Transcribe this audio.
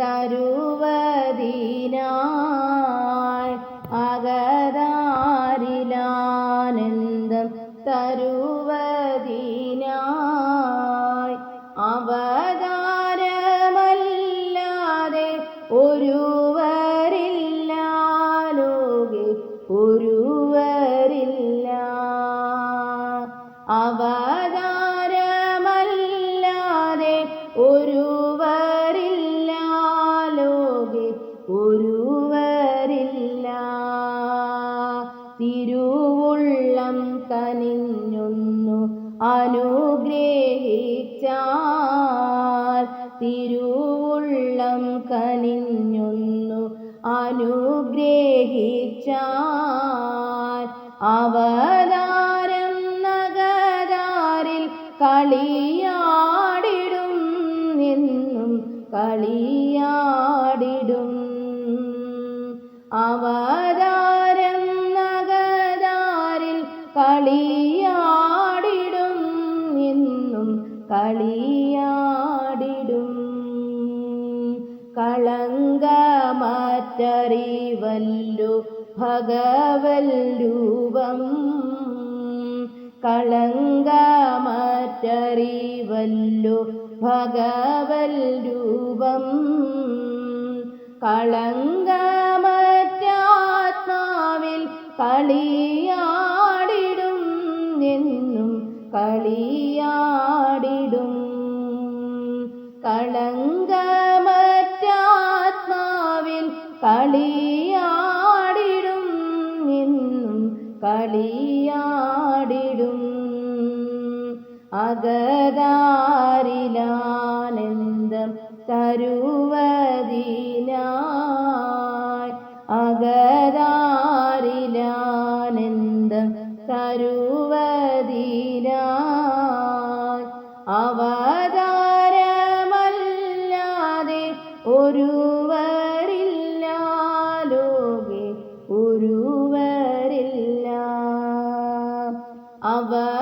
തരുവതിനായി അകതാരിലാനന്ദം തരുവതിനായി അവതാരമല്ലാതെ ഒരുവരില്ല ലോകെ ഒരുവരില്ല അനുഗ്രഹിച്ചാൽ തിരുവുള്ളം കനിഞ്ഞൊന്നു അനുഗ്രഹിച്ചാൽ അവതാരം നഗരാരിൽ കളിയാടിടും നിന്നും കളിയാടിടും. അവതാരം നഗരാരിൽ കളിയാടിടും കളിയാടിടും. കളങ്കമാറ്ററിവല്ലു ഭഗവൽ രൂപം. കളങ്കമാറ്ററിവല്ലു ഭഗവൽ രൂപം. കളങ്കമറ്റാത്മാവിൽ കളിയാടിടും കളിയാടിടും എന്നും കളിയാടിടും. അഗതാരിലാനന്ദം തരുവതിനായി. അഗതാരിലാനന്ദം തരുവതിനായി. അവതാരമല്ലാതെ ഒരുവരില്ല അവതാരമല്ലാതെ